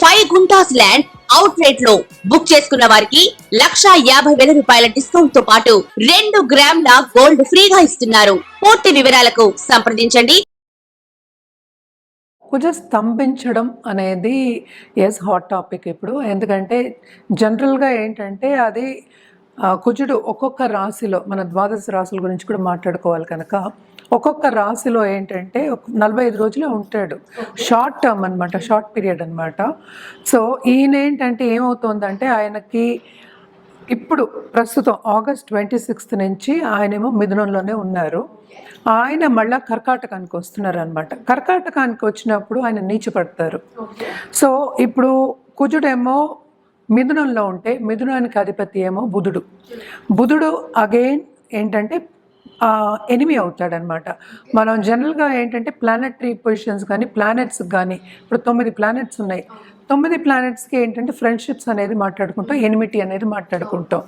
Five guntas land out రేట్లో book చేసుకున్న వారికి లక్షా యాభై వేల రూపాయల డిస్కౌంట్తో పాటు రెండు గ్రాముల గోల్డ్ ఫ్రీగా ఇస్తున్నారు. పూర్తి వివరాలకు సంప్రదించండి. కుజ స్తంభించడం అనేది ఎస్ హాట్ టాపిక్ ఇప్పుడు. ఎందుకంటే జనరల్గా ఏంటంటే అది కుజుడు ఒక్కొక్క రాశిలో మన ద్వాదశ రాశుల గురించి కూడా మాట్లాడుకోవాలి కనుక ఒక్కొక్క రాశిలో ఏంటంటే నలభై ఐదు రోజులే ఉంటాడు. షార్ట్ టర్మ్ అనమాట షార్ట్ పీరియడ్ అనమాట సో ఈయన ఏంటంటే ఏమవుతుందంటే ఆయనకి ఇప్పుడు ప్రస్తుతం ఆగస్ట్ ట్వంటీ సిక్స్త్ నుంచి ఆయనేమో మిథునంలోనే ఉన్నారు. ఆయన మళ్ళా కర్కాటకానికి వస్తున్నారు అనమాట కర్కాటకానికి వచ్చినప్పుడు ఆయన నీచపడతారు. సో ఇప్పుడు కుజుడేమో మిథునంలో ఉంటే మిథునానికి అధిపతి ఏమో బుధుడు. బుధుడు అగైన్ ఏంటంటే ఎనిమి అవుతాడనమాట. మనం జనరల్గా ఏంటంటే ప్లానెటరీ పొజిషన్స్ కానీ ప్లానెట్స్ కానీ ఇప్పుడు తొమ్మిది ప్లానెట్స్ ఉన్నాయి. తొమ్మిది ప్లానెట్స్కి ఏంటంటే ఫ్రెండ్షిప్స్ అనేది మాట్లాడుకుంటాం ఎనిమిటీ అనేది మాట్లాడుకుంటాం.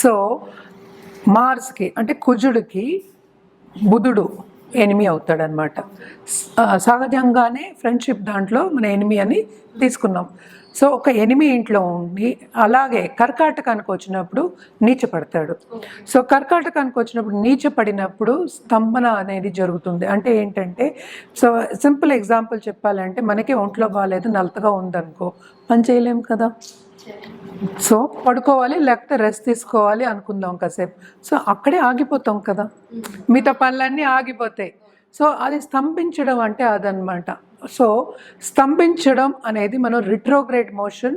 సో మార్స్కి అంటే కుజుడికి బుధుడు ఎనిమి అవుతాడనమాట. సహజంగానే ఫ్రెండ్షిప్ దాంట్లో మన ఎనిమి అని తీసుకున్నాం. సో ఒక ఎనిమి ఇంట్లో ఉండి అలాగే కర్కాటకానికి వచ్చినప్పుడు నీచపడతాడు. సో కర్కాటకానికి వచ్చినప్పుడు నీచపడినప్పుడు స్తంభన అనేది జరుగుతుంది. అంటే ఏంటంటే సో సింపుల్ ఎగ్జాంపుల్ చెప్పాలంటే మనకి ఒంట్లో బాగాలేదు నలతగా ఉందనుకో పని చేయలేం కదా? సో పడుకోవాలి లేకపోతే రెస్ట్ తీసుకోవాలి అనుకుందాం కాసేపు. సో అక్కడే ఆగిపోతాం కదా? మిగతా పనులన్నీ ఆగిపోతాయి. సో అది స్తంభించడం అంటే అదనమాట సో స్తంభించడం అనేది మనం retrograde motion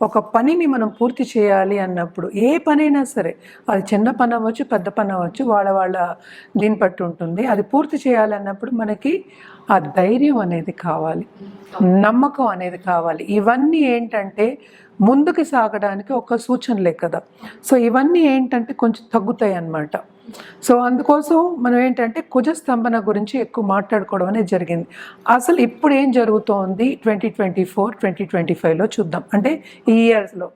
ఒక పనిని మనం పూర్తి చేయాలి అన్నప్పుడు ఏ పనైనా సరే అది చిన్న పని అవ్వచ్చు పెద్ద పని అవ్వచ్చు వాళ్ళ వాళ్ళ దీన్ని బట్టి ఉంటుంది. అది పూర్తి చేయాలన్నప్పుడు మనకి ఆ ధైర్యం అనేది కావాలి. నమ్మకం అనేది కావాలి. ఇవన్నీ ఏంటంటే ముందుకు సాగడానికి ఒక సూచనలే కదా. సో ఇవన్నీ ఏంటంటే కొంచెం తగ్గుతాయి అన్నమాట. సో అందుకోసం మనం ఏంటంటే కుజ స్తంభన గురించి ఎక్కువ మాట్లాడుకోవడం అనేది జరిగింది. అసలు ఇప్పుడు ఏం జరుగుతోంది? Twenty twenty four twenty twenty ఫైవ్లో చూద్దాం. అంటే ఈ ఇయర్స్లో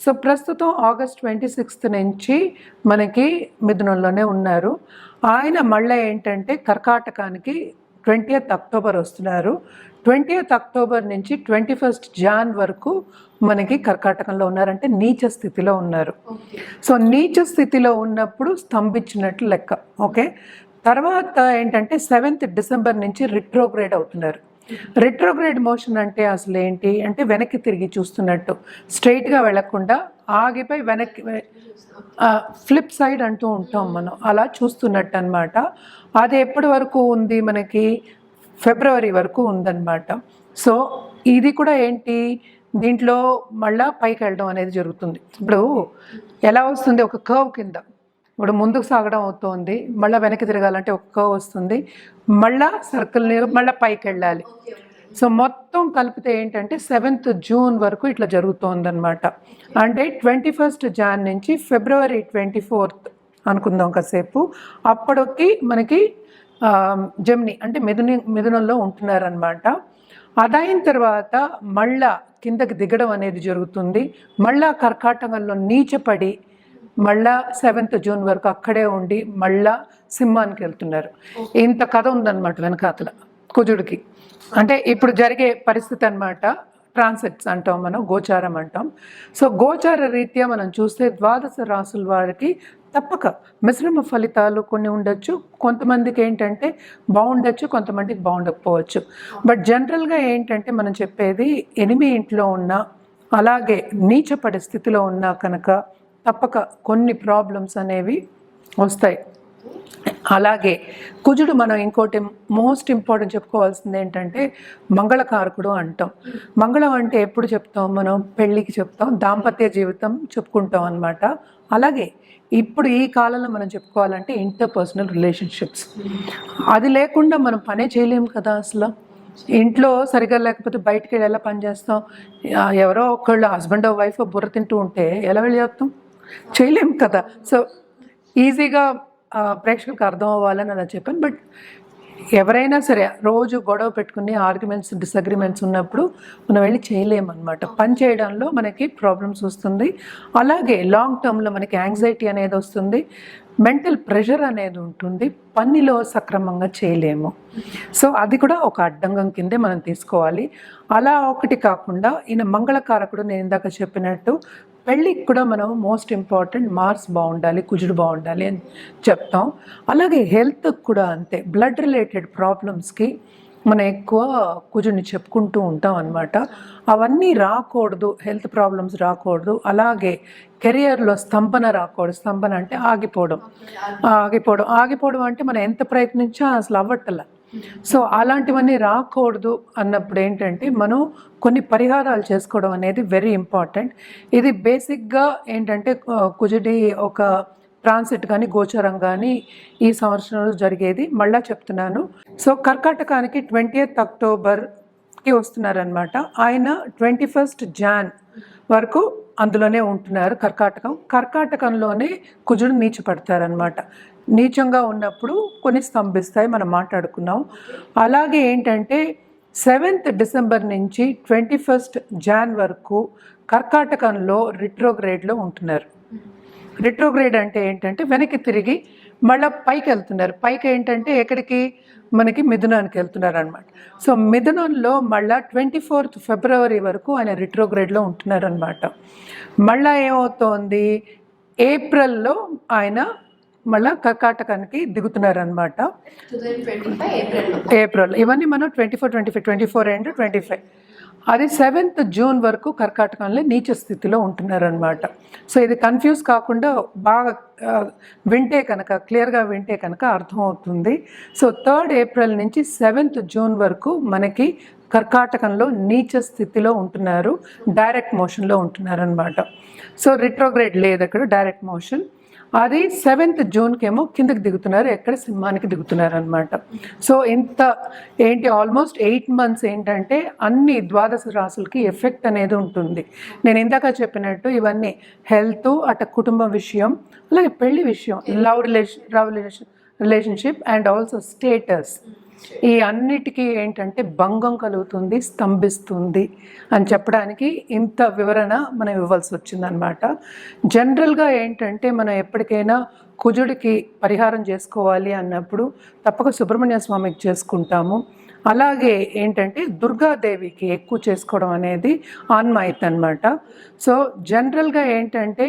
సో ప్రస్తుతం ఆగస్ట్ ట్వంటీ సిక్స్త్ నుంచి మనకి మిథునంలోనే ఉన్నారు. ఆయన మళ్ళీ ఏంటంటే కర్కాటకానికి ట్వంటీ అక్టోబర్ వస్తున్నారు. ట్వంటీయత్ అక్టోబర్ నుంచి ట్వంటీ ఫస్ట్ జాన్ వరకు మనకి కర్కాటకంలో ఉన్నారంటే నీచ స్థితిలో ఉన్నారు. సో నీచ స్థితిలో ఉన్నప్పుడు స్తంభించినట్లు లెక్క ఓకే? తర్వాత ఏంటంటే సెవెంత్ డిసెంబర్ నుంచి రిట్రోగ్రేడ్ అవుతున్నారు. రిట్రోగ్రేడ్ మోషన్ అంటే అసలు ఏంటి? అంటే వెనక్కి తిరిగి చూస్తున్నట్టు. స్ట్రైట్గా వెళ్ళకుండా ఆగిపోయి వెనక్కి ఫ్లిప్ సైడ్ అంటూ ఉంటాం మనం. అలా చూస్తున్నట్టు అనమాట అది ఎప్పటి వరకు ఉంది మనకి? ఫిబ్రవరి వరకు ఉందన్నమాట. సో ఇది కూడా ఏంటి? దీంట్లో మళ్ళా పైకి వెళ్ళడం అనేది జరుగుతుంది. ఇప్పుడు ఎలా వస్తుంది? ఒక కర్వ్ కింద. ఇప్పుడు ముందుకు సాగడం అవుతుంది. మళ్ళీ వెనక్కి తిరగాలంటే ఒక కర్వ్ వస్తుంది. మళ్ళా సర్కిల్ మళ్ళీ పైకి వెళ్ళాలి. సో మొత్తం కలిపితే ఏంటంటే సెవెంత్ జూన్ వరకు ఇట్లా జరుగుతోందనమాట అంటే ట్వంటీ ఫస్ట్ జాన్ నుంచి ఫిబ్రవరి ట్వంటీ ఫోర్త్ అనుకుందాం కాసేపు. అప్పటికి మనకి జెమిని అంటే మిథుని మిథునంలో ఉంటున్నారనమాట అదైన తర్వాత మళ్ళా కిందకి దిగడం అనేది జరుగుతుంది. మళ్ళా కర్కాటకంలో నీచపడి మళ్ళా సెవెంత్ జూన్ వరకు అక్కడే ఉండి మళ్ళా సింహానికి వెళ్తున్నారు. ఇంత కథ ఉందన్నమాట వెనకాతల కుజుడికి. అంటే ఇప్పుడు జరిగే పరిస్థితి అన్నమాట ట్రాన్సిట్స్ అంటాం మనం గోచారం అంటాం. సో గోచార రీత్యా మనం చూస్తే ద్వాదశ రాసుల వారికి తప్పక. మిశ్రమ ఫలితాలు కొన్ని ఉండొచ్చు. కొంతమందికి ఏంటంటే బాగుండొచ్చు కొంతమందికి బాగుండకపోవచ్చు. బట్ జనరల్గా ఏంటంటే మనం చెప్పేది ఎనిమి ఇంట్లో ఉన్న అలాగే నీచపడే స్థితిలో ఉన్నా కనుక తప్పక కొన్ని ప్రాబ్లమ్స్ అనేవి వస్తాయి. అలాగే కుజుడు మనం ఇంకోటి మోస్ట్ ఇంపార్టెంట్ చెప్పుకోవాల్సింది ఏంటంటే మంగళకారకుడు అంటాం. మంగళం అంటే ఎప్పుడు చెప్తాం మనం? పెళ్ళికి చెప్తాం దాంపత్య జీవితం చెప్పుకుంటాం అనమాట అలాగే ఇప్పుడు ఈ కాలంలో మనం చెప్పుకోవాలంటే ఇంటర్పర్సనల్ రిలేషన్షిప్స్. అది లేకుండా మనం పనే చేయలేము కదా అసలు. ఇంట్లో సరిగా లేకపోతే బయటికి వెళ్ళి ఎలా పని చేస్తాం? ఎవరో ఒకళ్ళు హస్బెండ్ వైఫ్ బుర్ర తింటూ ఉంటే ఎలా వెళ్ళి చేస్తాం చేయలేము కదా. సో ఈజీగా ప్రేక్షకులకు అర్థం అవ్వాలని అలా చెప్పాను. బట్ ఎవరైనా సరే రోజు గొడవ పెట్టుకుని ఆర్గ్యుమెంట్స్ డిసగ్రిమెంట్స్ ఉన్నప్పుడు మనం వెళ్ళి చేయలేమన్నమాట. పని చేయడంలో మనకి ప్రాబ్లమ్స్ వస్తుంది. అలాగే లాంగ్ టర్మ్లో మనకి యాంగ్జైటీ అనేది వస్తుంది. మెంటల్ ప్రెషర్ అనేది ఉంటుంది. పనిలో సక్రమంగా చేయలేము. సో అది కూడా ఒక అడ్డంగం కిందే మనం తీసుకోవాలి. అలా ఒకటి కాకుండా ఈయన మంగళకారకుడు నేను ఇందాక చెప్పినట్టు పెళ్ళికి కూడా మనం మోస్ట్ ఇంపార్టెంట్ మార్క్స్ బాగుండాలి కుజుడు బాగుండాలి అని చెప్తాం. అలాగే హెల్త్కి కూడా అంతే. బ్లడ్ రిలేటెడ్ ప్రాబ్లమ్స్కి మనం ఎక్కువ కుజుడిని చెప్పుకుంటూ ఉంటాం అనమాట అవన్నీ రాకూడదు హెల్త్ ప్రాబ్లమ్స్ రాకూడదు. అలాగే కెరియర్లో స్తంభన రాకూడదు. స్తంభన అంటే ఆగిపోవడం. ఆగిపోవడం. ఆగిపోవడం. అంటే మనం ఎంత ప్రయత్నించా అసలు అవ్వట్ల. సో అలాంటివన్నీ రాకూడదు అన్నప్పుడు ఏంటంటే మనం కొన్ని పరిహారాలు చేసుకోవడం అనేది వెరీ ఇంపార్టెంట్. ఇది బేసిక్గా ఏంటంటే కుజుడి ఒక ట్రాన్సిట్ కానీ గోచరం కానీ ఈ సంవత్సరంలో జరిగేది మళ్ళా చెప్తున్నాను. సో కర్కాటకానికి ట్వంటీ అక్టోబర్కి వస్తున్నారనమాట ఆయన ట్వంటీ ఫస్ట్ జాన్ వరకు అందులోనే ఉంటున్నారు కర్కాటకం. కర్కాటకంలోనే కుజుడు నీచపడతారనమాట నీచంగా ఉన్నప్పుడు కొన్ని స్తంభిస్తాయి మనం మాట్లాడుకున్నాం. అలాగే ఏంటంటే సెవెంత్ డిసెంబర్ నుంచి ట్వంటీ ఫస్ట్ జాన్ వరకు కర్కాటకంలో రిట్రోగ్రేడ్లో ఉంటున్నారు. రిట్రోగ్రేడ్ అంటే ఏంటంటే వెనక్కి తిరిగి మళ్ళీ పైకి వెళ్తున్నారు పైకి ఏంటంటే ఎక్కడికి? మనకి మిథునానికి వెళ్తున్నారు అనమాట సో మిథునంలో మళ్ళా ట్వంటీ ఫోర్త్ ఫిబ్రవరి వరకు ఆయన రిట్రోగ్రేడ్లో ఉంటున్నారు అనమాట మళ్ళా ఏమవుతోంది? ఏప్రిల్లో ఆయన మళ్ళా కర్కాటకానికి దిగుతున్నారనమాట ఏప్రిల్. ఇవన్నీ మనం twenty four twenty five twenty four and twenty five. అది సెవెంత్ జూన్ వరకు కర్కాటకంలో నీచ స్థితిలో ఉంటున్నారనమాట సో ఇది కన్ఫ్యూజ్ కాకుండా బాగా వింటే కనుక క్లియర్గా వింటే కనుక అర్థమవుతుంది. సో థర్డ్ ఏప్రిల్ నుంచి సెవెంత్ జూన్ వరకు మనకి కర్కాటకంలో నీచ స్థితిలో ఉంటున్నారు డైరెక్ట్ మోషన్లో ఉంటున్నారనమాట సో రిట్రోగ్రేడ్ లేదు అక్కడ డైరెక్ట్ మోషన్. అది సెవెంత్ జూన్కి ఏమో కిందకి దిగుతున్నారు ఎక్కడ సింహానికి దిగుతున్నారు అనమాట సో ఇంత ఏంటి ఆల్మోస్ట్ ఎయిట్ మంత్స్ ఏంటంటే అన్ని ద్వాదశ రాసులకి ఎఫెక్ట్ అనేది ఉంటుంది. నేను ఇందాక చెప్పినట్టు ఇవన్నీ హెల్త్ అట కుటుంబ విషయం అలాగే పెళ్ళి విషయం love relation love relation relationship and also status. ఈ అన్నిటికీ ఏంటంటే భంగం కలుగుతుంది స్తంభిస్తుంది అని చెప్పడానికి ఇంత వివరణ మనం ఇవ్వాల్సి వచ్చిందనమాట జనరల్గా ఏంటంటే మనం ఎప్పటికైనా కుజుడికి పరిహారం చేసుకోవాలి అన్నప్పుడు తప్పక సుబ్రహ్మణ్య స్వామికి చేసుకుంటాము. అలాగే ఏంటంటే దుర్గాదేవికి ఎక్కువ చేసుకోవడం అనేది ఆన్మాయిత్ అనమాట సో జనరల్గా ఏంటంటే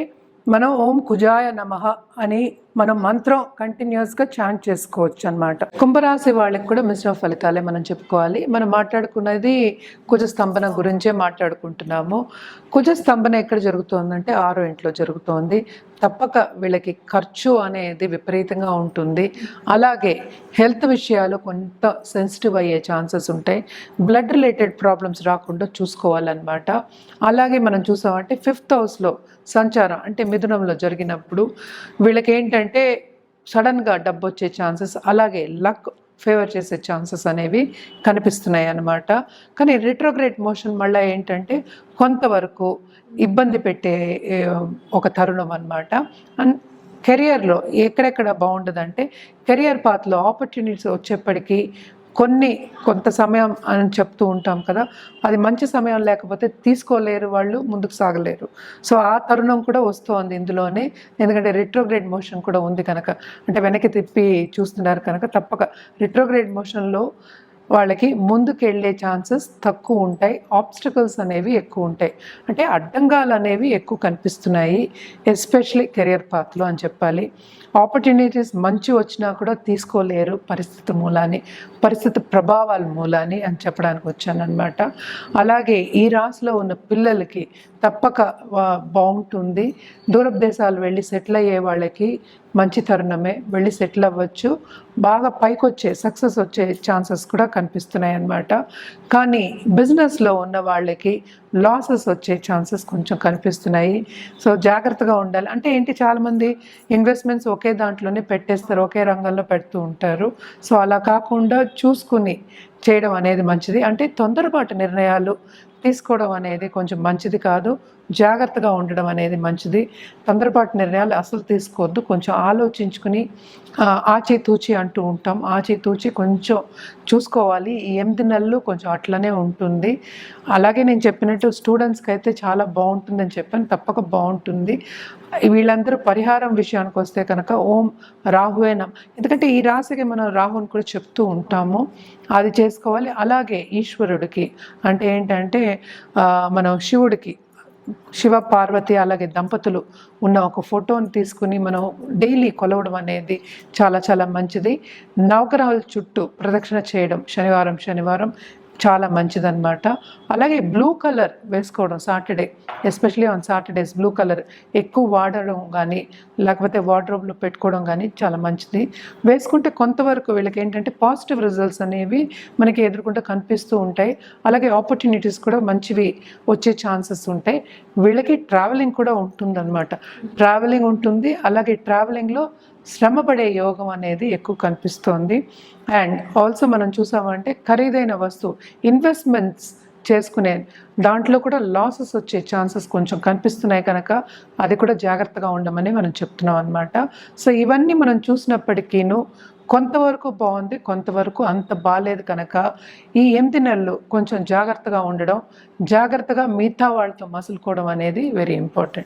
మనం ఓం కుజాయ నమః అని మనం మంత్రం కంటిన్యూస్గా చాంట్ చేసుకోవచ్చు అనమాట కుంభరాశి వాళ్ళకి కూడా మిశ్రమ ఫలితాలే మనం చెప్పుకోవాలి. మనం మాట్లాడుకున్నది కుజ స్తంభన గురించే మాట్లాడుకుంటున్నాము. కుజ స్తంభన ఎక్కడ జరుగుతుందంటే ఆరో ఇంట్లో జరుగుతోంది. తప్పక వీళ్ళకి ఖర్చు అనేది విపరీతంగా ఉంటుంది. అలాగే హెల్త్ విషయాలు కొంత సెన్సిటివ్ అయ్యే ఛాన్సెస్ ఉంటాయి. బ్లడ్ రిలేటెడ్ ప్రాబ్లమ్స్ రాకుండా చూసుకోవాలన్నమాట. అలాగే మనం చూసామంటే ఫిఫ్త్ హౌస్లో సంచారం అంటే మిథునంలో జరిగినప్పుడు వీళ్ళకి ఏంటంటే సడన్గా డబ్బు వచ్చే ఛాన్సెస్ అలాగే లక్ ఫేవర్ చేసే ఛాన్సెస్ అనేవి కనిపిస్తున్నాయి అన్నమాట. కానీ రిట్రోగ్రేట్ మోషన్ మళ్ళీ ఏంటంటే కొంతవరకు ఇబ్బంది పెట్టే ఒక తరుణం అనమాట అండ్ కెరియర్లో ఎక్కడెక్కడ బాగుండదంటే కెరియర్ పాత్లో ఆపర్చునిటీస్ వచ్చేప్పటికీ కొన్ని కొంత సమయం అని చెప్తూ ఉంటాం కదా అది మంచి సమయం లేకపోతే తీసుకోలేరు వాళ్ళు ముందుకు సాగలేరు. సో ఆ తరుణం కూడా వస్తోంది ఇందులోనే. ఎందుకంటే రిట్రోగ్రేడ్ మోషన్ కూడా ఉంది కనుక. అంటే వెనక్కి తిప్పి చూస్తున్నారు కనుక తప్పక. రిట్రోగ్రేడ్ మోషన్లో వాళ్ళకి ముందుకెళ్ళే ఛాన్సెస్ తక్కువ ఉంటాయి. ఆబ్స్టకల్స్ అనేవి ఎక్కువ ఉంటాయి. అంటే అడ్డంగాలు అనేవి ఎక్కువ కనిపిస్తున్నాయి ఎస్పెషలీ కెరియర్ పాత్లో అని చెప్పాలి. ఆపర్చునిటీస్ మంచి వచ్చినా కూడా తీసుకోలేరు పరిస్థితి మూలాన్ని పరిస్థితి ప్రభావాల మూలాన్ని అని చెప్పడానికి వచ్చానమాట అలాగే ఈ రాశిలో ఉన్న పిల్లలకి తప్పక బాగుంటుంది. దూరపు దేశాలు వెళ్ళి సెటిల్ అయ్యే వాళ్ళకి మంచి తరుణమే. వెళ్ళి సెటిల్ అవ్వచ్చు. బాగా పైకి వచ్చే సక్సెస్ వచ్చే ఛాన్సెస్ కూడా కనిపిస్తున్నాయి అన్నమాట కానీ బిజినెస్లో ఉన్న వాళ్ళకి లాసెస్ వచ్చే ఛాన్సెస్ కొంచెం కనిపిస్తున్నాయి. సో జాగ్రత్తగా ఉండాలి. అంటే ఏంటి చాలామంది ఇన్వెస్ట్మెంట్స్ ఒకే దాంట్లోనే పెట్టేస్తారు ఒకే రంగంలో పెడుతూ ఉంటారు. సో అలా కాకుండా చూసుకుని చేయడం అనేది మంచిది. అంటే తొందరపాటు నిర్ణయాలు తీసుకోవడం అనేది కొంచెం మంచిది కాదు. జాగ్రత్తగా ఉండడం అనేది మంచిది. తొందరపాటు నిర్ణయాలు అసలు తీసుకోవద్దు. కొంచెం ఆలోచించుకుని ఆచితూచి అంటూ ఉంటాం. ఆచితూచి కొంచెం చూసుకోవాలి. ఈ ఎనిమిది నెలలు కొంచెం అట్లనే ఉంటుంది. అలాగే నేను చెప్పినట్టు స్టూడెంట్స్కి అయితే చాలా బాగుంటుందని చెప్పాను. తప్పక బాగుంటుంది. వీళ్ళందరూ పరిహారం విషయానికి వస్తే కనుక ఓం రాహువేనం ఎందుకంటే ఈ రాశికి మనం రాహుని కూడా చెప్తూ ఉంటాము. అది చేసుకోవాలి. అలాగే ఈశ్వరుడికి అంటే ఏంటంటే మనం శివుడికి శివ పార్వతి అలాగే దంపతులు ఉన్న ఒక ఫోటోని తీసుకుని మనం డైలీ కొలవడం అనేది చాలా చాలా మంచిది. నవగ్రహాల చుట్టూ ప్రదక్షిణ చేయడం శనివారం శనివారం. చాలా మంచిదన్నమాట. అలాగే బ్లూ కలర్ వేసుకోవడం Saturday especially on Saturdays blue colour ఎక్కువ వాడడం కానీ లేకపోతే వార్డ్రోబ్లో పెట్టుకోవడం కానీ చాలా మంచిది. వేసుకుంటే కొంతవరకు వీళ్ళకి ఏంటంటే పాజిటివ్ రిజల్ట్స్ అనేవి మనకి ఎదుర్కొంటే కనిపిస్తూ ఉంటాయి. అలాగే ఆపర్చునిటీస్ కూడా మంచివి వచ్చే ఛాన్సెస్ ఉంటాయి. వీళ్ళకి ట్రావెలింగ్ కూడా ఉంటుందన్నమాట. ట్రావెలింగ్ ఉంటుంది. అలాగే ట్రావెలింగ్లో శ్రమపడే యోగం అనేది ఎక్కువ కనిపిస్తోంది. అండ్ ఆల్సో మనం చూసామంటే ఖరీదైన వస్తువు ఇన్వెస్ట్మెంట్స్ చేసుకునే దాంట్లో కూడా లాసెస్ వచ్చే ఛాన్సెస్ కొంచెం కనిపిస్తున్నాయి కనుక అది కూడా జాగ్రత్తగా ఉండమని మనం చెప్తున్నాం అనమాట సో ఇవన్నీ మనం చూసినప్పటికీను కొంతవరకు బాగుంది కొంతవరకు అంత బాగాలేదు కనుక ఈ ఎనిమిది నెలలు కొంచెం జాగ్రత్తగా ఉండడం జాగ్రత్తగా మిగతా వాళ్ళతో మసులుకోవడం అనేది వెరీ ఇంపార్టెంట్